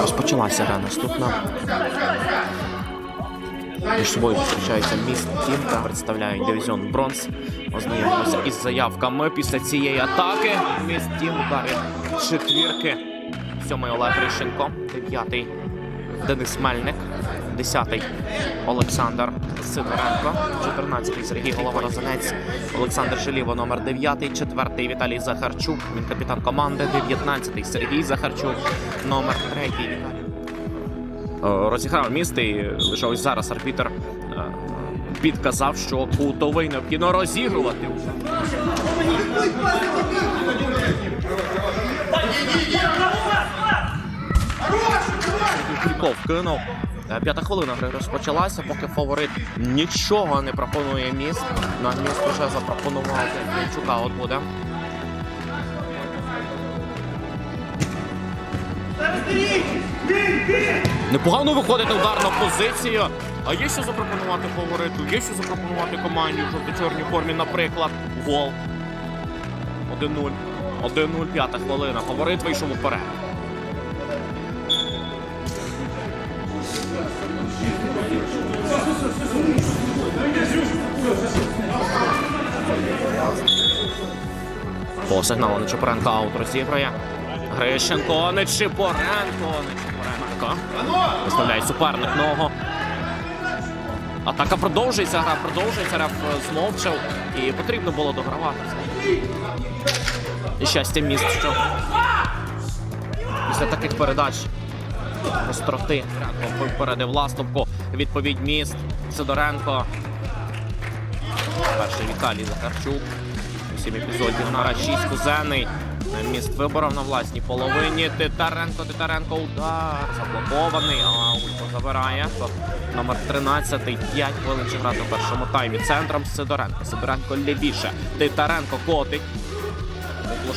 Розпочалася гра наступна. Між собою зустрічаються міст Тімка, представляють дивізіон Бронз. Ознайомимося із заявками після цієї атаки. Міст Тім удари четвірки. Сьомий Олег Рищенко, дев'ятий Денис Мельник, десятий Олександр Сидоренко, 14-й Сергій Головорозанець, Олександр Шеліво, номер 9, четвертий Віталій Захарчук, він капітан команди, 19-й Сергій Захарчук, номер 3 Віталій. Е, Розіграв міст і лише ось зараз арбітр е, підказав, що кутовий необхідно розігрувати. Крюков кинув. Е, П'ята хвилина гри розпочалася, поки фаворит нічого не пропонує міст. На міст вже запропонував Клінчука. От буде. Непогано виходить на ударну позицію. А є що запропонувати фавориту, є що запропонувати команді в жовто-чорній формі, наприклад, гол. 1-0. 1-0, п'ята хвилина. Фаворит вийшов уперед. По сигналу Нечипоренко аут розіграє. Грищенко, Нечипоренко, Нечипоренко. Виставляє суперник ногу. Атака продовжується, гра продовжується, реф змовчав і потрібно було догравати. І щастя міст, що після таких передач гостроти попередив Ластовку. Відповідь міст Сидоренко. Перший Віталій Захарчук. Усім епізодів на 6 кузений. Міст виборов на власній половині. Титаренко, Титаренко, удар. Заблокований. А Улько забирає. Номер 13. 5 хвилин чи грати в першому таймі. Центром Сидоренко. Сидоренко лівіше. Титаренко котить. Толь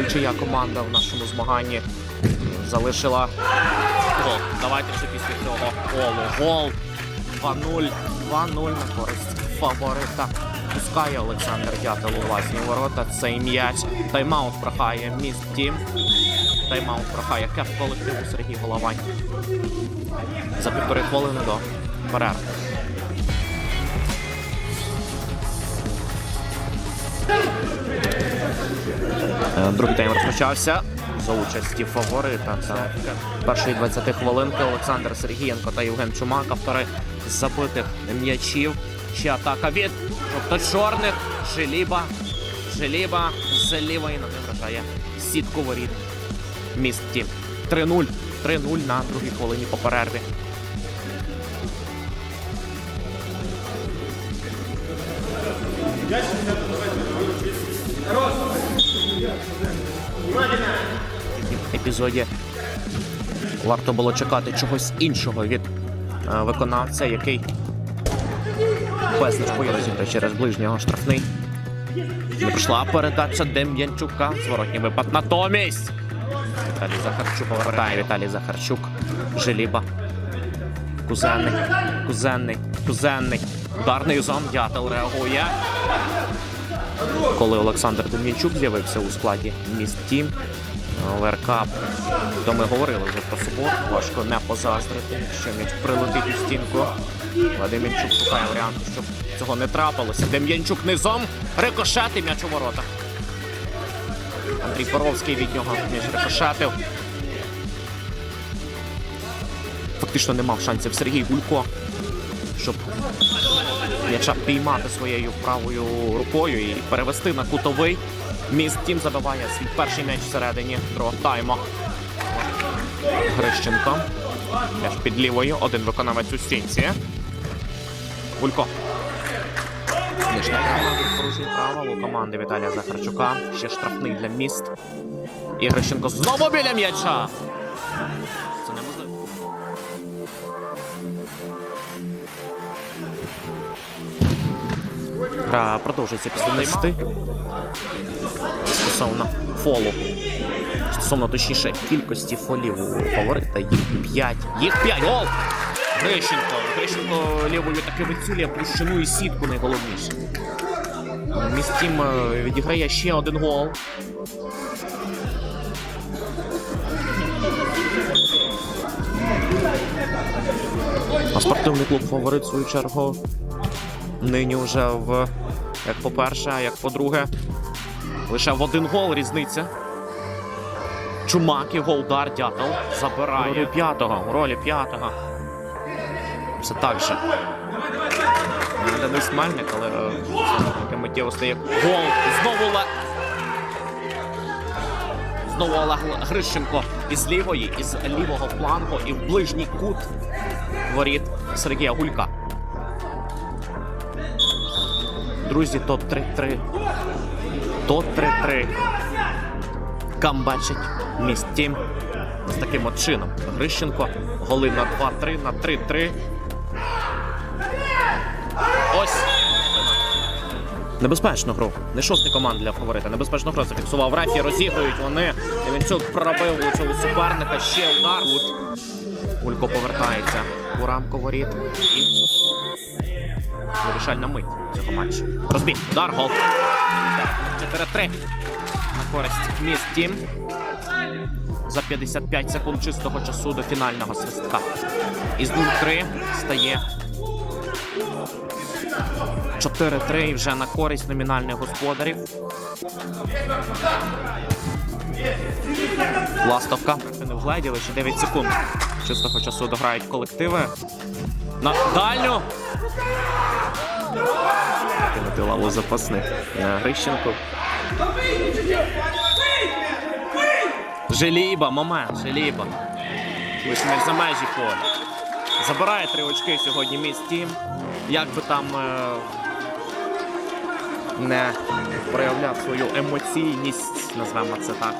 чия команда в нашому змаганні залишила гол. Давайте вже після цього голу. Гол 2-0. 2-0 на користь фаворита. Пускає Олександр Дятел у власні ворота. Цей м'яч. Тайм-аут прохає міст Тім. Тайм-аут прохає кеп колективу Сергій Головань. За півтори хвилини до перерви. Другий тайм розпочався за участі фаворита. Та першої 20 хвилинки Олександр Сергієнко та Євген Чумак, автори забитих м'ячів. Ще атака від жовто-чорних. Желіба. Желіба з лівої ноги вражає сітку воріт. Місті. 3-0. 3-0 на другій хвилині по перерві. В епізоді варто було чекати чогось іншого від е, виконавця, який безліч розіграє через ближнього штрафний. Не прийшла передача Дем'янчука. Зворотній випад натомість. Віталій Захарчук повертає Віталій Захарчук. Желіба. Кузенний. Кузенний. Кузенний. Ударний зон. Дятел реагує. Коли Олександр Дем'янчук з'явився у складі міст Тім. ЛРК, то ми говорили вже про суботу, важко не позаздрити, що м'яч прилетить у стінку. Вадим Янчук шукає варіанти, щоб цього не трапилося. Дем'янчук низом, рикошети м'яч у воротах. Андрій Боровський від нього м'яч рикошетив. Фактично не мав шансів Сергій Гулько, щоб м'яча піймати своєю правою рукою і перевести на кутовий. Міст Тім забиває свій перший м'яч всередині другого тайму. Грищенко. М'яч під лівою. Один виконавець у стінці. Гулько. Нижня права від порушень правил у команди Віталія Захарчука. Ще штрафний для міст. І Грищенко знову біля м'яча. Це неможливо. Гра продовжується після 10 стосовно фолу. Стосовно точніше кількості фолів у фаворита. Їх 5. Їх 5. Гол! Грищенко. Грищенко лівою таки вицілює площину і сітку найголовніше. Містім е, відіграє ще один гол. А спортивний клуб фаворит в свою чергу. Нині вже в як по-перше, як по-друге. Лише в один гол різниця. Чумак і голдар Дятел забирає. Ролі п'ятого. У ролі п'ятого. Все так же. Денис Мельник, але е, таке миттєво стає гол. Знову Ле... Знову Олег Грищенко із лівої, із лівого флангу і в ближній кут воріт Сергія Гулька. Друзі, то 3-3. То 3-3. Камбачить місті з таким от чином. Грищенко. Голи на 2-3, на 3-3. Ось. Небезпечну гру. Не шостий команд для фаворита. Небезпечну гру зафіксував Рефі. Розігрують вони. Демінчук пробив влучив суперника. Ще удар. Гуд. Улько повертається у рамку воріт. І вирішальна мить цього матчу. Розбій. Удар. Гол. 4-3. На користь міст Тім. За 55 секунд чистого часу до фінального свистка. Із 0-3 стає 4-3 вже на користь номінальних господарів. Ластовка. Не вгледіли, ще 9 секунд. Чистого часу дограють колективи. На дальню. Кинути лаву запасних. Грищенко. Желіба, момент, Желіба. Висмір за межі поля. Забирає три очки сьогодні міст Тім. Як би там е, не проявляв свою емоційність, назвемо це так.